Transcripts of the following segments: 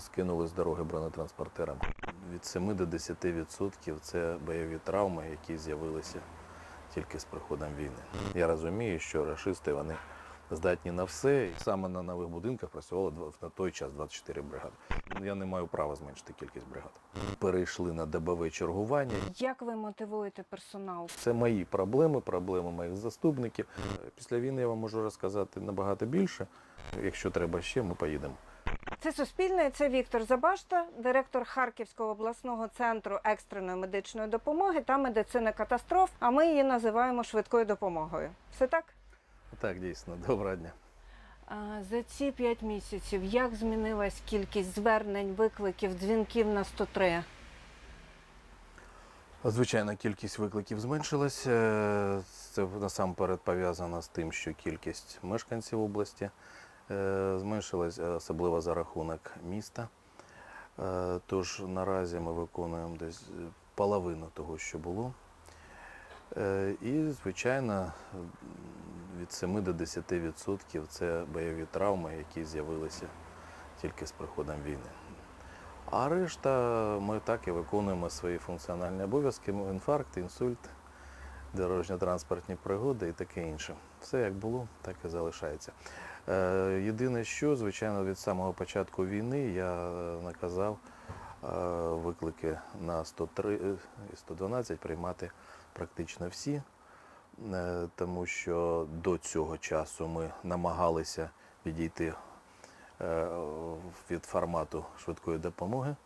скинули з дороги бронетранспортерами. Від 7 до 10% це бойові травми, які з'явилися тільки з приходом війни. Я розумію, що рашисти вони здатні на все. І саме на нових будинках працювало на той час 24 бригади. Я не маю права зменшити кількість бригад. Перейшли на добове чергування. Як ви мотивуєте персонал? Це мої проблеми, проблеми моїх заступників. Після війни я вам можу розказати набагато більше. Якщо треба ще, ми поїдемо. Це Суспільне, це Віктор Забашта, директор Харківського обласного центру екстреної медичної допомоги та медицини катастроф. А ми її називаємо швидкою допомогою. Все так? Так, дійсно, доброго дня. А, За ці п'ять місяців як змінилась кількість звернень, викликів, дзвінків на 103? Звичайно, кількість викликів зменшилася. Це насамперед пов'язано з тим, що кількість мешканців області е, зменшилась, е, особливо за рахунок міста. Е, Тож наразі ми виконуємо десь е, половину того, що було. Е, І, звичайно, від 7 до 10% це бойові травми, які з'явилися тільки з приходом війни. А решта ми так і виконуємо свої функціональні обов'язки, інфаркт, інсульт, дорожньо-транспортні пригоди і таке інше. Все як було, так і залишається. Е, Єдине, що, звичайно, від самого початку війни я е, наказав е, виклики на 103 і 112 приймати практично всі, тому що до цього часу ми намагалися відійти від формату швидкої допомоги.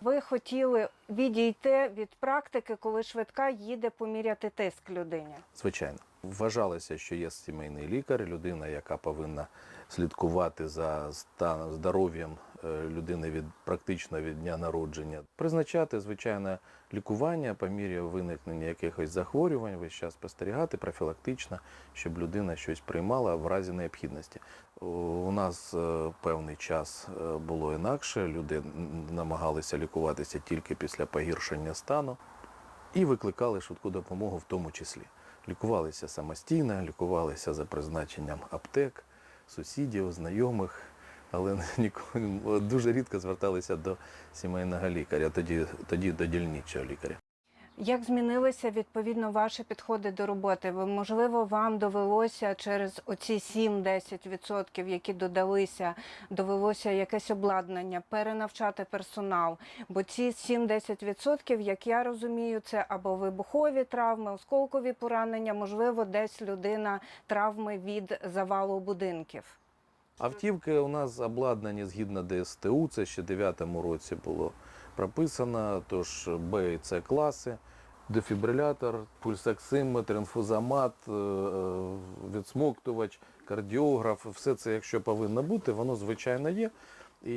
Ви хотіли відійти від практики, коли швидка їде поміряти тиск людині. Звичайно, вважалося, що є сімейний лікар, людина, яка повинна слідкувати за станом здоров'ям е, людини від практично від дня народження, призначати звичайно лікування по мірі виникнення якихось захворювань, весь час спостерігати профілактично, щоб людина щось приймала в разі необхідності. У- У нас е, певний час е, було інакше. Люди намагалися лікуватися тільки після погіршення стану і викликали швидку допомогу в тому числі. Лікувалися самостійно, лікувалися за призначенням аптек, сусідів, знайомих, але ніколи дуже рідко зверталися до сімейного лікаря, тоді, тоді до дільничого лікаря. Як змінилися відповідно ваші підходи до роботи? Ви можливо вам довелося через оці 7-10%, які додалися, довелося якесь обладнання, перенавчати персонал. Бо ці 7-10%, як я розумію, це або вибухові травми, осколкові поранення, можливо, десь людина травми від завалу будинків. Автівки у нас обладнані згідно ДСТУ, це ще 9-му році було прописано, тож Б і С класи, дефібрилятор, пульсоксиметр, інфузомат, е, е, відсмоктувач, кардіограф, все це, якщо повинно бути, воно звичайно є. І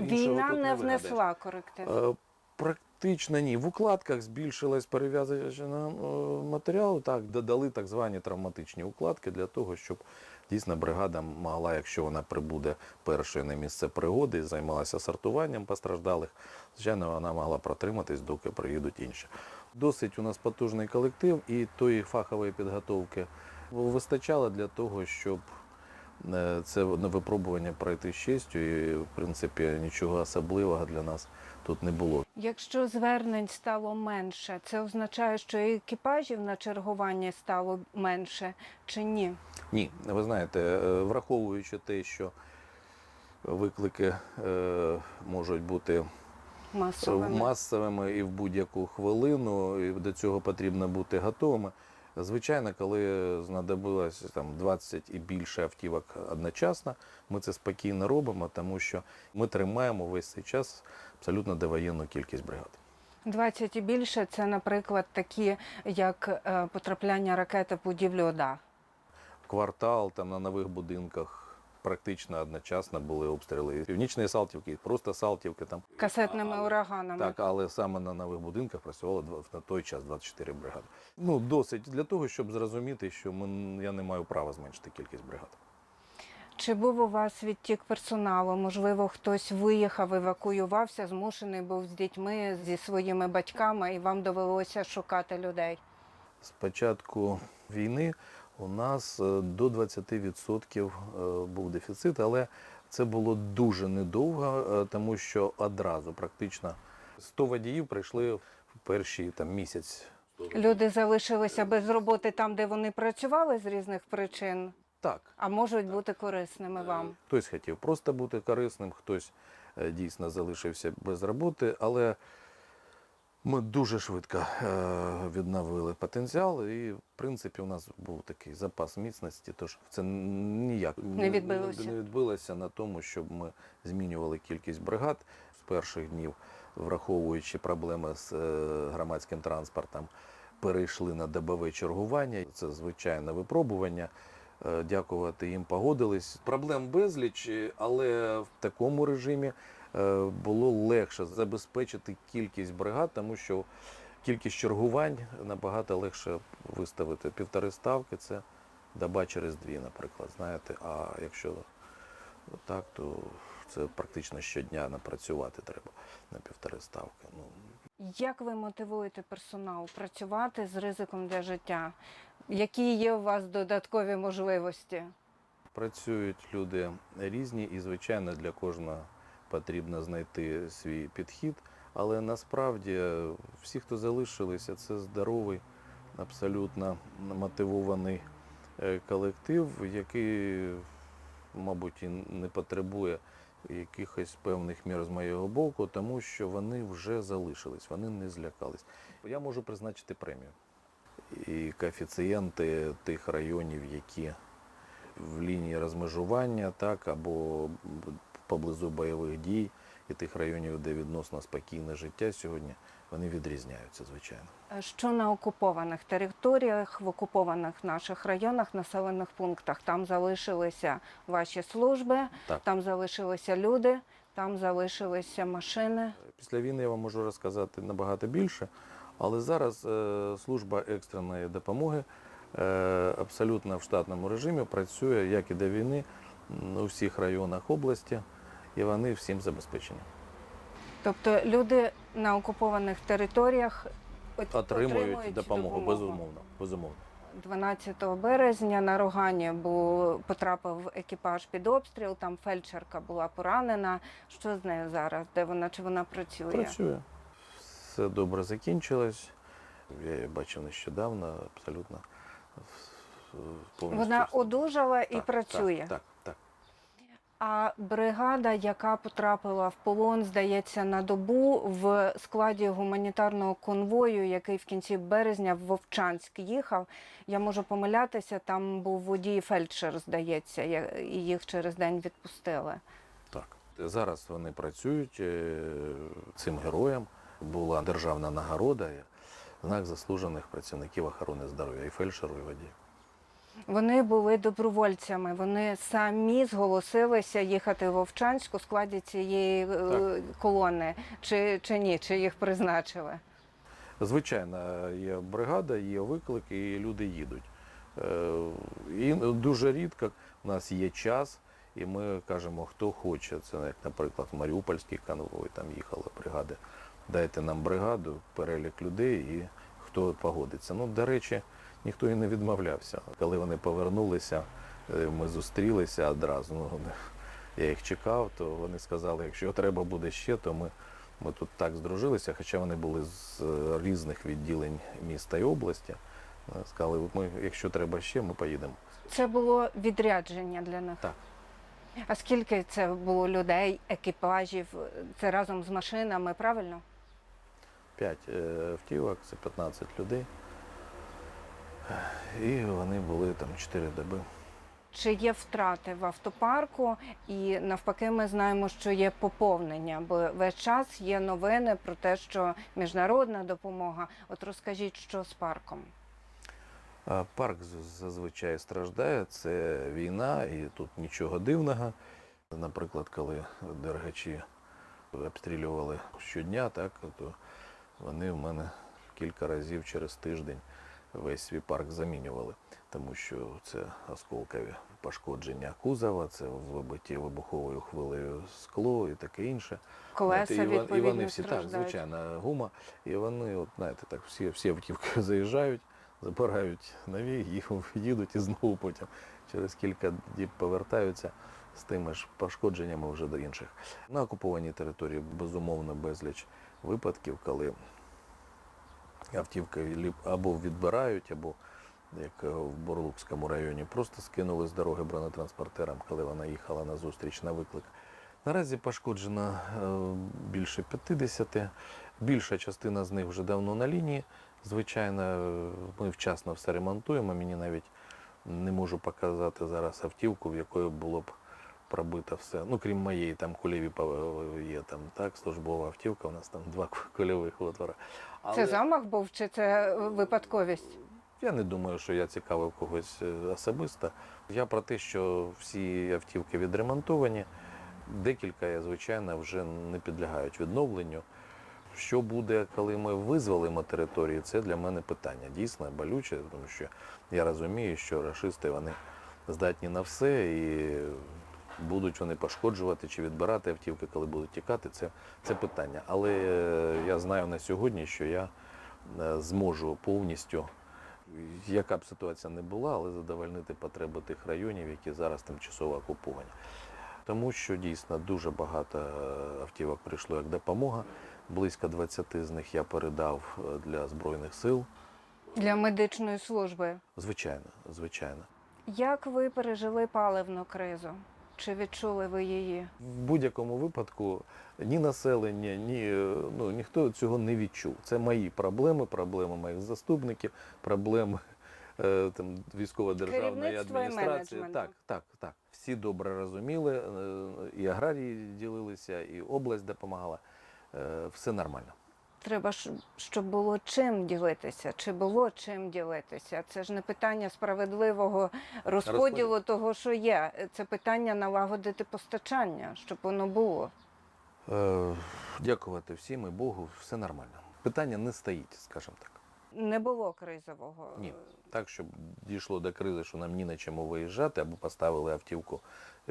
Війна не внесла коректив. Е, Практично ні. В укладках збільшилась перев'язочна е, матеріалу. Так, додали так звані травматичні укладки для того, щоб дійсно бригада могла, якщо вона прибуде першою на місце пригоди, займалася сортуванням постраждалих, звичайно, вона могла протриматись, доки приїдуть інші. Досить у нас потужний колектив і тої фахової підготовки вистачало для того, щоб е, це випробування пройти з честю, і в принципі нічого особливого для нас тут не було. Якщо звернень стало менше, це означає, що і екіпажів на чергуванні стало менше чи ні? Ні, ви знаєте, е, враховуючи те, що виклики е, можуть бути Масовими. масовими і в будь-яку хвилину, і до цього потрібно бути готовими. Звичайно, коли знадобилось там 20 і більше автівок одночасно, ми це спокійно робимо, тому що ми тримаємо весь цей час абсолютно довоєнну кількість бригад. 20 і більше це, наприклад, такі, як е, потрапляння ракети в будівлю ОДА. квартал там на нових будинках практично одночасно були обстріли. Північної Салтівки, просто Салтівки там. Касетними Але- ураганами. Так, але саме на нових будинках працювало на той час 24 бригади. Ну, досить для того, щоб зрозуміти, що ми, я не маю права зменшити кількість бригад. Чи був у вас відтік персоналу? Можливо, хтось виїхав, евакуювався, змушений був з дітьми, зі своїми батьками, і вам довелося шукати людей. З початку війни у нас е, до 20% е, був дефіцит, але Це було дуже недовго, е, тому що одразу практично 100 водіїв прийшли в перший там, місяць. Люди залишилися без роботи там, де вони працювали з різних причин, Так. а можуть бути корисними вам. Хтось хотів просто бути корисним, хтось е, дійсно залишився без роботи, але ми дуже швидко е, відновили потенціал, і в принципі у нас був такий запас міцності, тож це ніяк Не відбилося. не відбилося на тому, щоб ми змінювали кількість бригад з перших днів, враховуючи проблеми з е, громадським транспортом, перейшли на добове чергування. Це звичайне випробування. Е, Дякувати їм погодились. Проблем безліч, але в такому режимі е, було легше забезпечити кількість бригад, тому що кількість чергувань набагато легше виставити. Півтори ставки це доба через дві, наприклад. Знаєте, а якщо так, то це практично щодня напрацювати треба на півтори ставки. Ну, Як ви мотивуєте персонал працювати з ризиком для життя? Які є у вас додаткові можливості? Працюють люди різні, і, звичайно, для кожного потрібно знайти свій підхід. Але насправді всі, хто залишилися, це здоровий, абсолютно мотивований е, колектив, який, мабуть, і не потребує якихось певних мір з моєго боку, тому що вони вже залишились, вони не злякались. Я можу призначити премію. І коефіцієнти тих районів, які в лінії розмежування, так, або поблизу бойових дій, і тих районів, де відносно спокійне життя сьогодні, вони відрізняються, звичайно. Що на окупованих територіях, в окупованих наших районах, населених пунктах? Там залишилися ваші служби, Так. там залишилися люди, там залишилися машини. Після війни я вам можу розказати набагато більше, але зараз е, служба екстреної допомоги е, абсолютно в штатному режимі працює, як і до війни, у всіх районах області, і вони всім забезпечені. Тобто люди на окупованих територіях от- Отримують допомогу, безумовно. безумовно. 12 березня на Рогані був потрапив екіпаж під обстріл. Там фельдшерка була поранена. Що з нею зараз? Де вона чи вона працює? Працює. Все добре закінчилось. Я її бачив нещодавно, абсолютно повністю. Вона одужала і Так, працює. Так, так, так. А бригада, яка потрапила в полон, здається, на добу в складі гуманітарного конвою, який в кінці березня в Вовчанськ їхав. Я можу помилятися, там був водій фельдшер, здається, і їх через день відпустили. так. Зараз вони працюють е, цим героям. Була державна нагорода, знак заслужених працівників охорони здоров'я і фельдшеру, і водію. Вони були добровольцями. Вони самі зголосилися їхати в Вовчанськ у складі цієї е, Так. колони. Чи, чи ні? Чи їх призначили? Звичайно, є бригада, є виклик, і люди їдуть. Е, І дуже рідко у нас є час, і ми кажемо, хто хоче. Це як, наприклад, в Маріупольський конвой, там їхала бригада. Дайте нам бригаду, перелік людей і хто погодиться. Ну, до речі, ніхто і не відмовлявся. Коли вони повернулися, е, ми зустрілися одразу. Ну, я їх чекав, то вони сказали, якщо треба буде ще, то ми ми тут так здружилися, хоча вони були з е, різних відділень міста і області. Е, Сказали, ми, якщо треба ще, ми поїдемо. Це було відрядження для них. Так. А скільки це було людей, екіпажів? Це разом з машинами, правильно? П'ять е, автівок, це 15 людей. І вони були там 4 доби. Чи є втрати в автопарку? І навпаки, ми знаємо, що є поповнення, бо весь час є новини про те, що міжнародна допомога. От розкажіть, що з парком? Парк зазвичай страждає, це війна, і тут нічого дивного. Наприклад, коли дергачі обстрілювали щодня, так, то вони в мене кілька разів через тиждень весь свій парк замінювали, тому що це осколкові пошкодження кузова, це вибиті вибуховою хвилею скло і таке інше. Колеса Знаєте, і, і вони всі так, страждають. звичайно, гума. І вони, от, знаєте, так всі, всі автівки заїжджають, забирають нові, їх їдуть і знову потім через кілька діб повертаються. з тими ж пошкодженнями вже до інших. На окупованій території безумовно безліч випадків, коли автівки або відбирають, або як е, в Борлукському районі, просто скинули з дороги бронетранспортерам, коли вона їхала на зустріч на виклик. Наразі пошкоджено е, більше 50. Більша частина з них вже давно на лінії. Звичайно, е, ми вчасно все ремонтуємо. Мені навіть не можу показати зараз автівку, в якої було б пробито все. Ну, крім моєї, там кульові є там так, службова автівка, у нас там два кульових отвора. Це замах був чи це е, випадковість? Я не думаю, що я цікавив когось е, особисто. Я про те, що всі автівки відремонтовані. Декілька, звичайно, вже не підлягають відновленню. Що буде, коли ми визволимо території, це для мене питання дійсно болюче, тому що я розумію, що рашисти вони здатні на все і будуть вони пошкоджувати чи відбирати автівки, коли будуть тікати. Це, це питання. Але е, я знаю на сьогодні, що я е, зможу повністю яка б ситуація не була, але задовольнити потреби тих районів, які зараз тимчасово окуповані. Тому що дійсно дуже багато е, автівок прийшло як допомога. Близько 20 з них я передав для Збройних сил. Для медичної служби. Звичайно, звичайно. Як ви пережили паливну кризу? Чи відчули ви її? В будь-якому випадку ні населення, ні ну, ніхто цього не відчув. Це мої проблеми, проблеми моїх заступників, проблеми е, там, військово-державної Керівництва і адміністрації. Так, так, так. Всі добре розуміли, е, і аграрії ділилися, і область допомагала. Е, Все нормально. Треба щоб було чим ділитися, чи було чим ділитися. Це ж не питання справедливого розподілу Розподіл. того, що є. Це питання налагодити постачання, щоб воно було. Е, Дякувати всім і Богу, все нормально. Питання не стоїть, скажімо так. Не було кризового. Ні. Так, щоб дійшло до кризи, що нам ні на чому виїжджати, або поставили автівку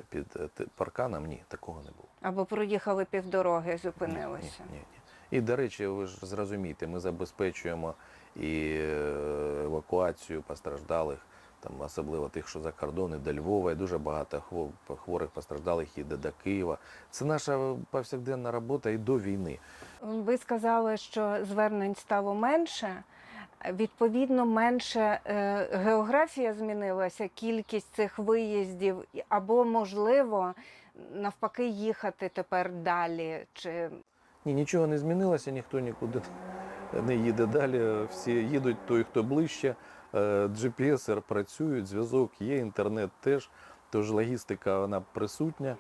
під е, парканом, ні, такого не було. Або проїхали півдороги, Ні, зупинилися. ні, ні, ні. І, до речі, ви ж зрозумієте, ми забезпечуємо і е, евакуацію постраждалих, там, особливо тих, що за кордони, до Львова, і дуже багато хворих постраждалих їде до Києва. Це наша повсякденна робота і до війни. Ви сказали, що звернень стало менше. Відповідно, менше е, географія змінилася, кількість цих виїздів, або, можливо, навпаки, їхати тепер далі. Чи Ні, нічого не змінилося, ніхто нікуди не їде далі. Всі їдуть той, хто ближче. Е, GPS працюють, зв'язок є, інтернет теж. Тож логістика вона присутня.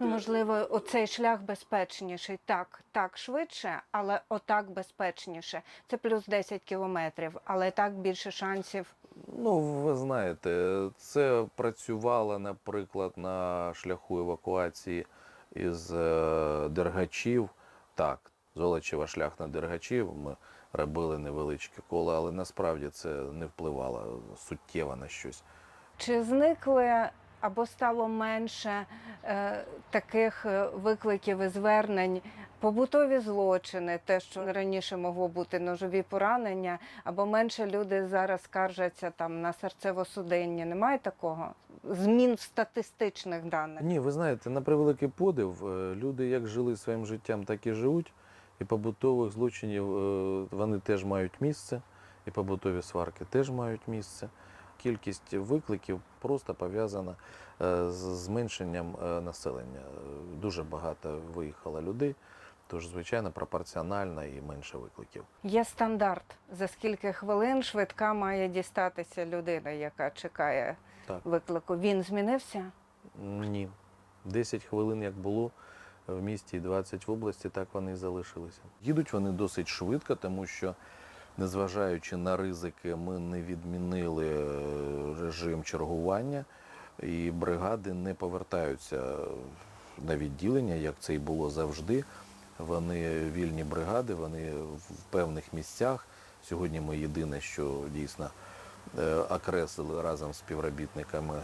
ну, можливо, оцей шлях безпечніший? Так, так, швидше, але отак безпечніше. Це плюс 10 кілометрів, але так більше шансів. Ну, ви знаєте, це працювало, наприклад, на шляху евакуації із е, Дергачів. Так, Золочева шлях на Дергачів. Ми робили невеличке коло, але насправді це не впливало суттєво на щось. Чи зникли або стало менше е, таких е, викликів і звернень, побутові злочини, те, що раніше могло бути ножові поранення, або менше люди зараз скаржаться там на серцево-судинні? Немає такого? Змін в статистичних даних? Ні, ви знаєте, на превеликий подив, е, люди як жили своїм життям, так і живуть. І побутових злочинів е, вони теж мають місце, і побутові сварки теж мають місце. Кількість викликів просто пов'язана е, з зменшенням населення. Дуже багато виїхало людей, тож, звичайно, пропорціонально і менше викликів. Є стандарт, за скільки хвилин швидка має дістатися людина, яка чекає Так. виклику. Він змінився? Ні. 10 хвилин, як було в місті, і 20 в області, так вони і залишилися. Їдуть вони досить швидко, тому що, незважаючи на ризики, ми не відмінили е, режим чергування, і бригади не повертаються на відділення, як це і було завжди. Вони вільні бригади, вони в певних місцях. Сьогодні ми єдине, що дійсно окреслили разом з співробітниками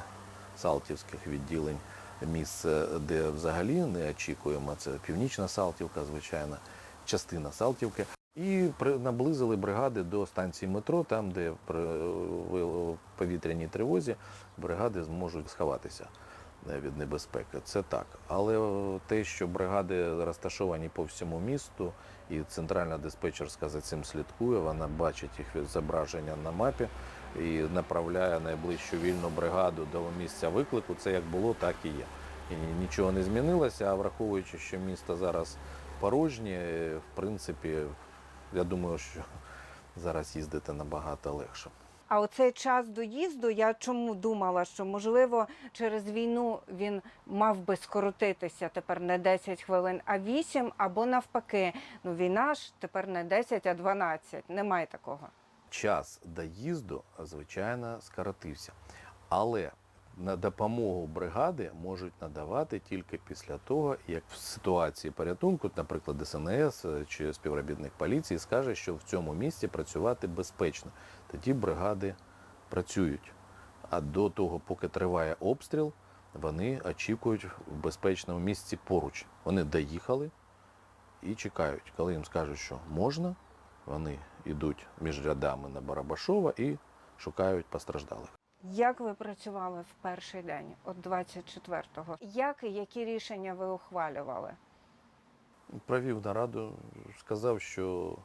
Салтівських відділень місце, де взагалі не очікуємо. Це північна Салтівка, звичайно, частина Салтівки. І наблизили бригади до станції метро, там, де при повітряній тривозі бригади зможуть сховатися. е, від небезпеки. Це так. Але е, те, що бригади розташовані по всьому місту, і центральна диспетчерська за цим слідкує, вона бачить їх зображення на мапі і направляє найближчу вільну бригаду до місця виклику. Це як було, так і є. І нічого не змінилося, а враховуючи, що місто зараз порожнє, в принципі, я думаю, що зараз їздити набагато легше. А оцей час доїзду, я чому думала, що можливо через війну він мав би скоротитися тепер не 10 хвилин, а 8, або навпаки. Ну війна ж тепер не 10, а 12. Немає такого. Час доїзду, звичайно, скоротився. Але на допомогу бригади можуть надавати тільки після того, як в ситуації порятунку, наприклад, ДСНС е, чи співробітник поліції скаже, що в цьому місці працювати безпечно. Тоді бригади працюють. А до того, поки триває обстріл, вони очікують в безпечному місці поруч. Вони доїхали і чекають, коли їм скажуть, що можна, вони йдуть між рядами на Барабашова і шукають постраждалих. Як ви працювали в перший день, от 24-го? Як і які рішення ви ухвалювали? Провів нараду, сказав, що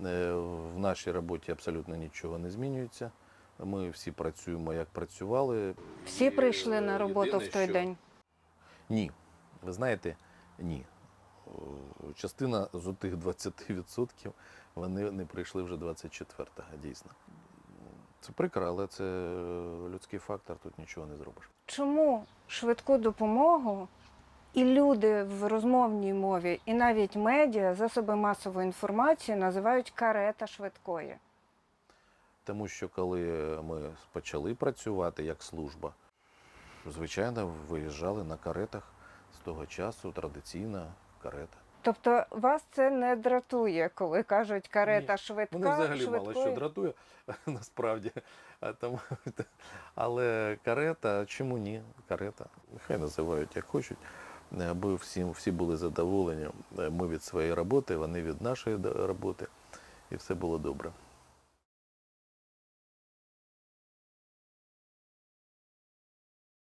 е, в нашій роботі абсолютно нічого не змінюється. Ми всі працюємо, як працювали. Всі прийшли на Е, роботу єдине, в той що- день. Ні. Ви знаєте, ні. Е, Частина з тих 20% вони не прийшли вже 24-го, дійсно. Це прикро, але це людський фактор, тут нічого не зробиш. Чому швидку допомогу і люди в розмовній мові, і навіть медіа, засоби масової інформації називають карета швидкої? Тому що коли ми почали працювати як служба, звичайно, виїжджали на каретах з того часу традиційна карета. Тобто вас це не дратує, коли кажуть карета швидка. Мене взагалі мало що дратує, насправді. А тому, але карета, чому ні? Карета. Нехай називають як хочуть. Аби всі, всі були задоволені. Ми від своєї роботи, вони від нашої роботи. І все було добре.